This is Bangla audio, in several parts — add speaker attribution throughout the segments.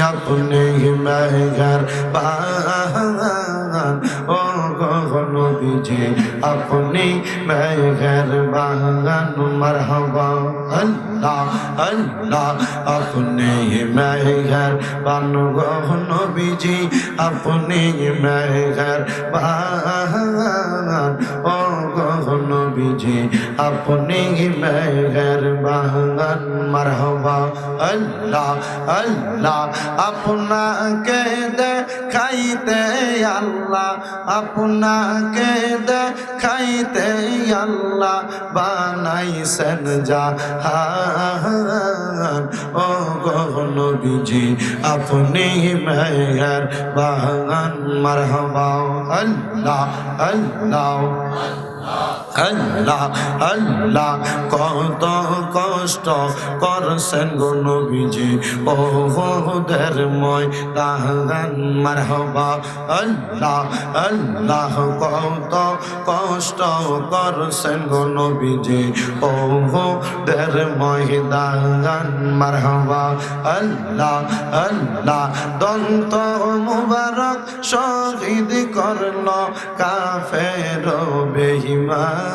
Speaker 1: আপনি মেঘর বাগান ও নবীজি আপনি মেঘর বাগান মারহাবা আল্লাহ আল্লাহ আপনি মেঘর বান নবীজি আপনি মেঘর বাগান ও নবীজি আপনি মেঘর বাগান মারহাবা আল্লাহ আল্লাহ আপনাকে দেখাইতে আল্লাহ, আপনাকে দেখাইতে আল্লাহ বানাইছেন জাহান। ও নবীজি, আপনি মেয়ার বাহান মারহাবা, আল্লাহ আল্লাহ। আল্লাহ আল্লাহ কত কষ্ট করছেন গো নবীজি। ওদের মই দাহান মারহবা। আল্লাহ আল্লাহ কত কষ্ট করছেন গো নবীজি। ওদের মই দাহান মারহবা। আল্লাহ আল্লাহ দন্ত মুবারক শহীদ করল কাফের বেহিমান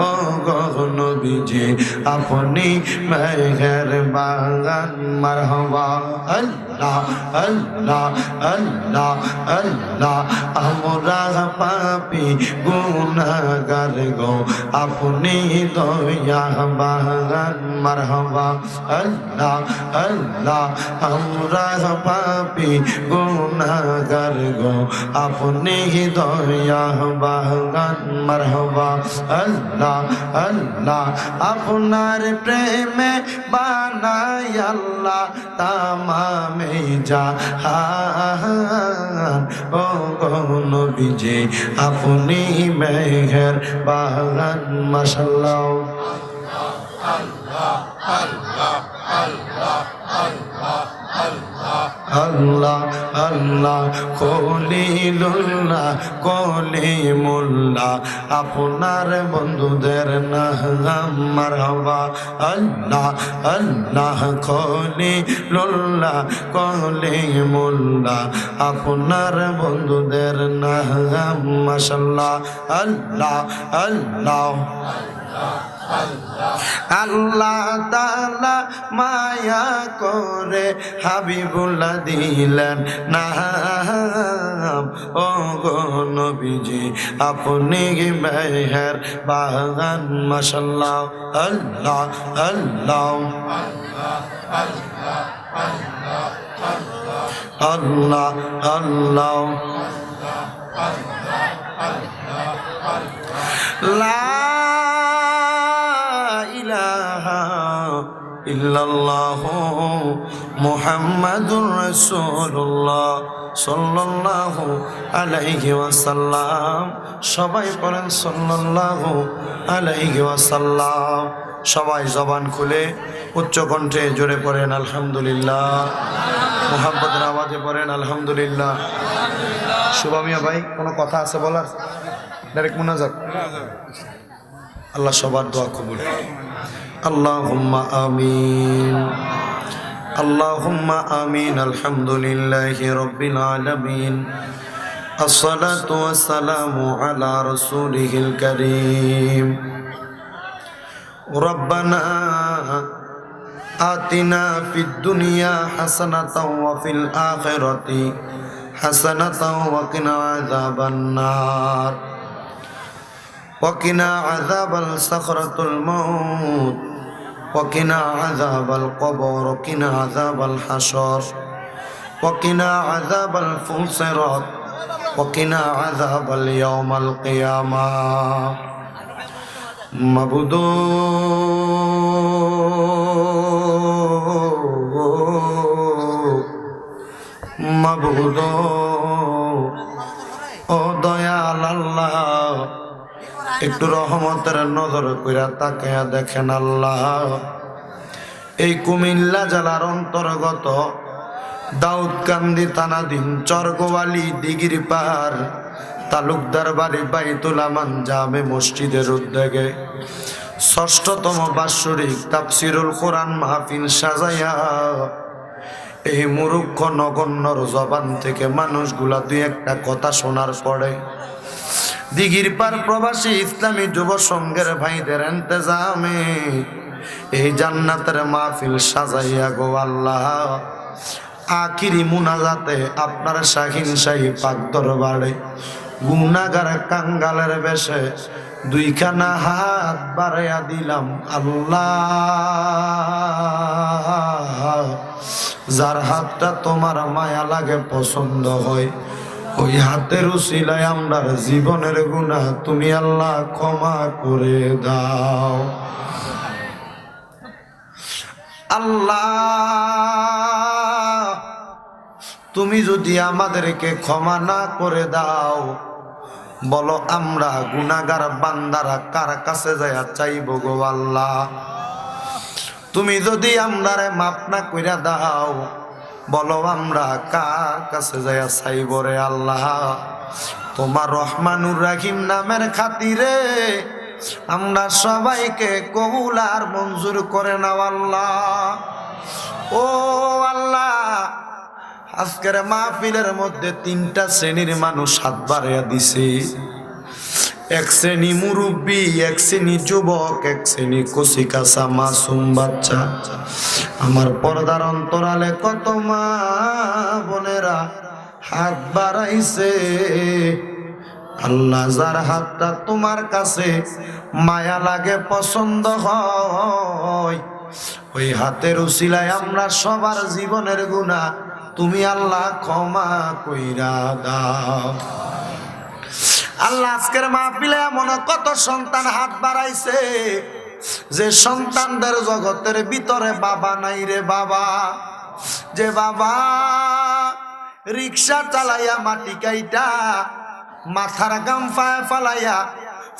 Speaker 1: ও গহন বিজে আপনি মেঘের বাগান মারহবা আল্লাহ আল্লাহ আল্লাহ আল্লাহ আমরা পাপি গুনাগার গো আপনি দয়া বাগান মারহবা আল্লাহ আল্লাহ আমরা পাপি গুনাগার গো আপনি দয়া বাগান মারহবা, আল্লাহ আল্লাহ, আপনার প্রেমে বানাই আল্লাহ তামামে জাহান। ও গৌন বিজে আপনি মেঘের বাগান মাসাল্লাহ আল্লাহ আল্লাহ। কলিলুল্লাহ কলিমুল্লাহ, আপনার বন্ধুদের নাম মারহাবা আল্লাহ আল্লাহ কলিলুল্লাহ কলিমুল্লাহ, আপনার বন্ধুদের নাম মাশাল্লাহ। আল্লাহ আল্লাহ। আল্লাহ তালা মায়া করে হাবিবুল্লাহ দিলেন নাম। ও গো নবীজি, আপনি মেহের বাগান মাসাল্লাহ আল্লাহ আল্লাহ। আল্লাহ আল্লাহ। লা ইল্লাল্লাহ মুহাম্মাদুর রাসূলুল্লাহ সাল্লাল্লাহু আলাইহি ওয়াসাল্লাম। সবাই পড়েন সাল্লাল্লাহু আলাইহি ওয়াসাল্লাম। সবাই জবান খুলে, উচ্চ কণ্ঠে জোরে পড়েন, আলহামদুলিল্লাহ। মোহাম্মদের আওয়াজে পড়েন, আলহামদুলিল্লাহ। শুভামিয়া ভাই, কোনো কথা আছে বলার? ডাইরেক্ট মোনাজাত। আল্লাহ সবার দোয়া কবুল আল্লাহুম্মা আমিন আল্লাহুম্মা আমিন আলহামদুলিল্লাহি রাব্বিল আলামিন الصلاة والسلام على رسوله الكريم ربنا آتنا في الدنيا حسنة وفي الآخرة حسنة وقنا عذاب النار وقنا عذاب الصخرة الموت وقنا عذاب القبر وقنا عذاب الحشر وقنا عذاب الفصرات وقنا عذاب اليوم القيامة مبدو مبدو রহমতের নজর কইরা তাকায়া দেখেন আল্লাহ। এই কুমিল্লা জেলার অন্তর্গত দাউদকান্দি থানাধীন চরগোয়ালি দিগির পাহাড় তালুকদার বাড়ি বাইতুল আমান জামে মসজিদের উদ্যোগে ষষ্ঠতম বাৎসরিক তাফসিরুল কোরআন মাহফিল সাজাইয়া এই মুরুক্ষ নগণ্যর জবান থেকে মানুষগুলা দুই একটা কথা শোনার পরে দিঘির পার প্রবাসী ইসলামী যুব সংঘের ভাইদের এন্তেজামে এই জান্নাতের মাহফিল সাজাইয়া গো আল্লাহ। আখিরি মুনাজাতে আপনার শাহিন শাহী পাক দরবারে গুনাগার কাঙ্গালের বেশে দুইখানা হাত বাড়াইয়া দিলাম আল্লাহ। যার হাতটা তোমার মায়া লাগে, পছন্দ হয়। ওই হাতের উসিলায় আমরা জীবনের গুণা তুমি আল্লাহ ক্ষমা করে দাও। আল্লাহ, তুমি যদি আমাদেরকে ক্ষমা না করে দাও, বলো আমরা গুনাগার বান্দারা কার কাছে যায় চাইব গো আল্লাহ? তুমি যদি আমরারে মাপ না কইরা দাও বলো, আমরা কার কাছে যায় চাইব আল্লাহ? তোমার রহমানুর রাহিম নামের খাতিরে আমরা সবাইকে কবুল আর মঞ্জুর করে নাও আল্লাহ। ও আল্লাহ, আজকের মাহফিলের মধ্যে তিনটা শ্রেণির মানুষ হাত বাড়াইয়া দিছে। এক শ্রেণি মুরব্বী, এক শ্রেণি যুবক, এক শ্রেণি কচিকাচা মাসুম বাচ্চা। আমার পর্দার অন্তরালে কত মা বোনেরা হাত বাড়াইছে। আল্লাহ যার হাতটা তোমার কাছে মায়া লাগে, পছন্দ হয়, ওই হাতের উসিলায় আমরা সবার জীবনের গুণা তুমি আল্লাহ ক্ষমা কইরা দাও। আল্লাহ আজকের মাহফিলে এমন কত সন্তান হাত বাড়াইছে যে সন্তানদের জগতের ভিতরে বাবা নাই রে বাবা। যে বাবা রিক্সা চালাইয়া মাটি কাইটা, মাথার গাম ফালাইয়া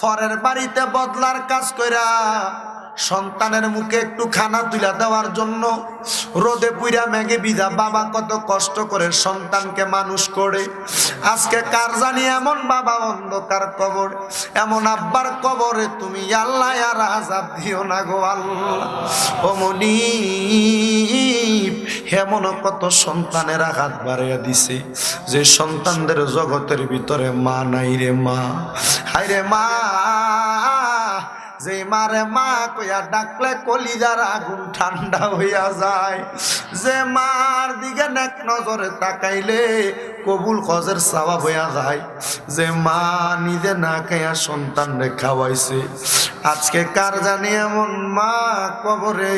Speaker 1: ফরের বাড়িতে বদলার কাজ কইরা সন্তানের মুখে একটু খানা তুলা দেওয়ার জন্য রোদে পুইরা মেঘে বিধা বাবা কত কষ্ট করে সন্তানকে মানুষ করে। আজকে কার জানি এমন বাবা অন্ধকার কবর, এমন আব্বার কবরে তুমি আল্লাহ আর আজাব দিও না গো আল্লাহ। ও মনি এমন কত সন্তানের আঘাত বাড়িয়ে দিছে, যে সন্তানদের জগতের ভিতরে মা নাই রে মা। হাই রে মা যে মারে মা কইয়া ডাকলে কলিজার আগুন ঠান্ডা হইয়া যায়। যে মার দিকে নেক নজরে তাকাইলে কবুল খজের সাবাব হইয়া যায়। যে মা নিজে না খাইয়া সন্তান রে খাওয়াইছে। আজকে কার জানি এমন মা কবরে?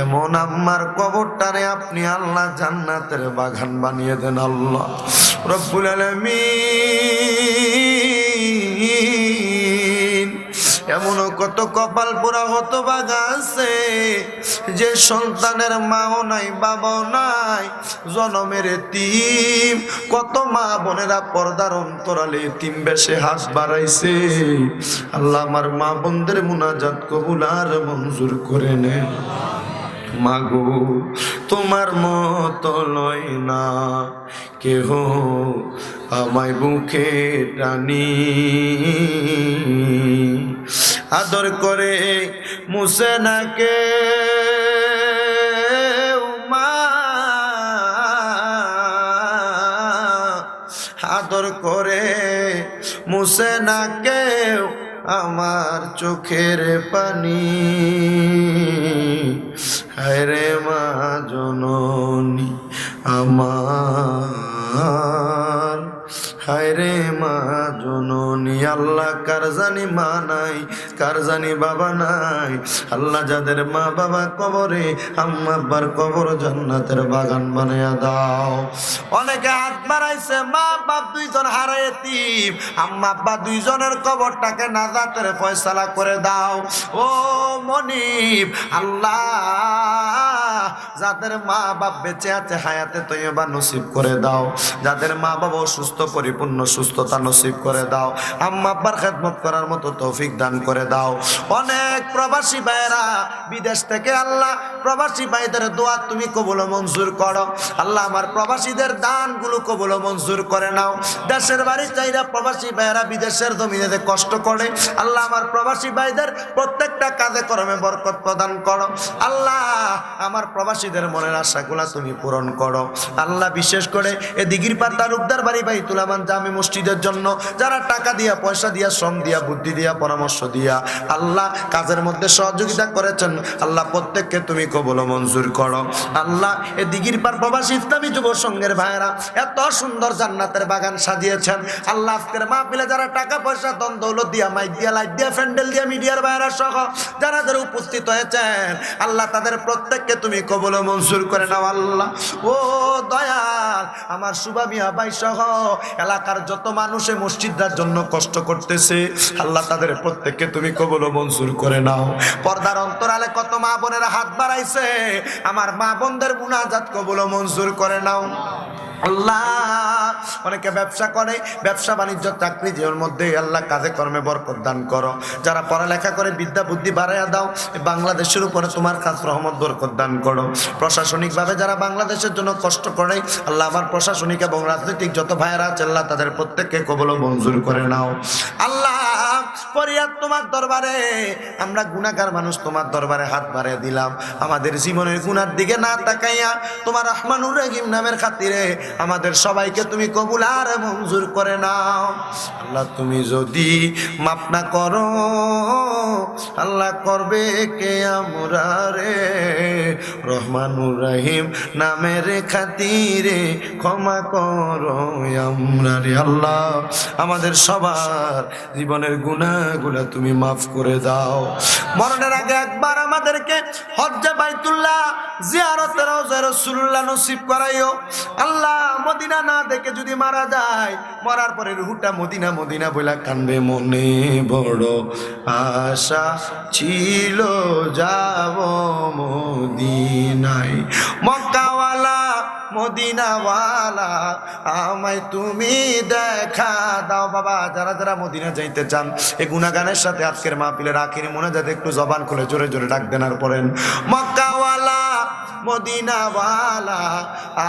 Speaker 1: এমন আম্মার কবরটারে আপনি আল্লাহ জান্নাতের বাগান বানিয়ে দেন আল্লাহ। রব্বুল আলামিন। এমনও কত কপাল পোড়া হতো বাগা আছে? যে সন্তানের মাও নাই, বাবাও নাই, জনমের তিম। কত মা বোনেরা পর্দার অন্তরালে তিম বেশে হাস বাড়াইছে। আল্লাহ আমার মা বোনদের মুনাজাত কবুল আর মঞ্জুর করে নেন। মাগো, তোমার মতো লয় না। কেহ আমায় বুকে টানি। আদর করে মুসে নাকে আদর করে মুসে না কেউ আমার চোখের পানি। হায়রে মা জননী আমার। হায়রে মা, জননী, আল্লাহ কার জানি মা নাই, কার জানি বাবা নাই। আল্লাহ যাদের মা বাবা কবরে, আম্মা কবর জান্নাতের বাগান বানায়া দাও। অনেকে হাত বাড়াইছে, মা বাপ দুইজন হারাইতি আম্মা আব্বা দুইজনের কবরটাকে নাজাতের ফয়সালা করে দাও। ও মনিব, আল্লাহ যাদের মা বাপ বেঁচে আছে হায়াতে তৈবা নসিব করে দাও। যাদের মা বাবা অসুস্থ, পরিপূর্ণ সুস্থতা নসিব করে দাও। আম্মা আব্বার খেদমত করার মতো তৌফিক দান করে দাও। অনেক প্রবাসী ভাইয়েরা বিদেশ থেকে, আল্লাহ প্রবাসী ভাইদের দোয়া তুমি কবুল মঞ্জুর করো। আল্লাহ আমার প্রবাসীদের দানগুলো কবুল মঞ্জুর করে নাও। দেশের বাড়ি চাইরা প্রবাসী ভাইয়েরা বিদেশের জমিনেতে কষ্ট করে, আল্লাহ আমার প্রবাসী ভাইদের প্রত্যেকটা কাজে কর্মে বরকত প্রদান করো। আল্লাহ আমার প্রবাসীদের মনের আশাগুলা তুমি পূরণ করো। আল্লাহ বিশেষ করে এ দিঘির পার তালুকদার বাড়ি ভাই তুলামান জামি মসজিদের জন্য যারা টাকা দিয়া, পয়সা দিয়া, শ্রম দিয়া, বুদ্ধি দিয়া, পরামর্শ দিয়া আল্লাহ কাজের মধ্যে সহযোগিতা করেছেন। আল্লাহ প্রত্যেককে তুমি কবল মঞ্জুর করো। আল্লাহ এ দিঘির পার প্রবাসী ইসলামী যুব সংঘের ভাইয়েরা এত সুন্দর জান্নাতের বাগান সাজিয়েছেন। আল্লাহ আজকের মাহফিলে যারা টাকা, পয়সা দন দৌলত দিয়া, মাইক দিয়া, লাইট দিয়া, ফ্যান্ডেল দিয়া, মিডিয়ার ভাইয়েরা সহ যারা যারা উপস্থিত হয়েছেন, আল্লাহ তাদের প্রত্যেককে তুমি কবল মঞ্জুর করে নাও আল্লাহ। ও দয়াল, আমার সুবা মিয়া ভাই সহ এলাকার যত মানুষে মসজিদার জন্য কষ্ট করতেছে, আল্লাহ তাদের প্রত্যেককে তুমি কবল মঞ্জুর করে নাও। পর্দার অন্তরালে কত মা বোনেরা হাত বাড়াইছে, আমার মা বোনদের মুনাজাত কবল মঞ্জুর করে নাও। আল্লাহ অনেকে ব্যবসা করে, ব্যবসা বাণিজ্য, চাকরি জীবন মধ্যে আল্লাহ কাজে কর্মে বরকত দান করো। যারা পড়ালেখা করে, বিদ্যা, বুদ্ধি বাড়াইয়া দাও, বাংলাদেশের উপরে তোমার কাজ রহমত, বরকত দান করো। প্রশাসনিকভাবে যারা বাংলাদেশের জন্য কষ্ট করে, আল্লাহ আমার প্রশাসনিক এবং রাজনৈতিক যত ভাইয়েরা আছে, আল্লাহ তাদের প্রত্যেককে কবল মঞ্জুর করে নাও। আল্লাহ পরিয়াদ তোমার দরবারে। আমরা গুণাগার মানুষ তোমার দরবারে হাত বাড়িয়ে দিলাম। আমাদের জীবনের গুনার দিকে না তাকাইয়া তোমার রহমানুর রহিম নামের খাতিরে আমাদের সবাইকে তুমি কবুল আর মঞ্জুর করে নাও। আল্লাহ তুমি যদি মাপ না করো, আল্লাহ করবে কে আমরা রে? রহমানুর রহিম নামের খাতিরে ক্ষমা করো আমরা রে আল্লাহ। আমাদের সবার জীবনের গুনাহগুলা তুমি মাফ করে দাও। মরণের আগে একবার আমাদেরকে হজ্জা বাইতুল্লাহ জিয়ারতের রওজা রাসূলুল্লাহ নসিব করাইও। আল্লাহ মদিনা না দেখে যদি মারা যায়, মরার পরে রুহুটা মদিনা মদিনা বইলা কান্দে মনে বড় আশা ছিল যাব মদিনায়। মক্কাওয়ালা মদিনাওয়ালা, আমায় তুমি দেখা দাও। বাবা, যারা যারা মদিনা যাইতে চান, এই গুণাগানের সাথে আজকের মাহফিলে রাখিনি মনে যাতে একটু জবান খুলে জোরে জোরে ডাক দেন আর পড়েন। মক্কাওয়ালা মদিনাওয়ালা,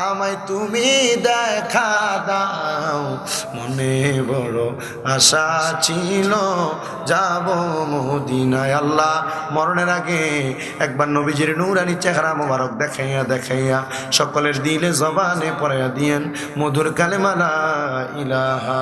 Speaker 1: আমায় তুমি দেখা দাও। মনে বড় আশা ছিল, যাব মদিনায়। আল্লাহ মরণের আগে একবার নবীজির নূরানি চেহারা মোবারক দেখাইয়া দেখাইয়া সকলের দিলে জবানে পড়াইয়া দিয়েন, মধুর কালেমালা ইলাহা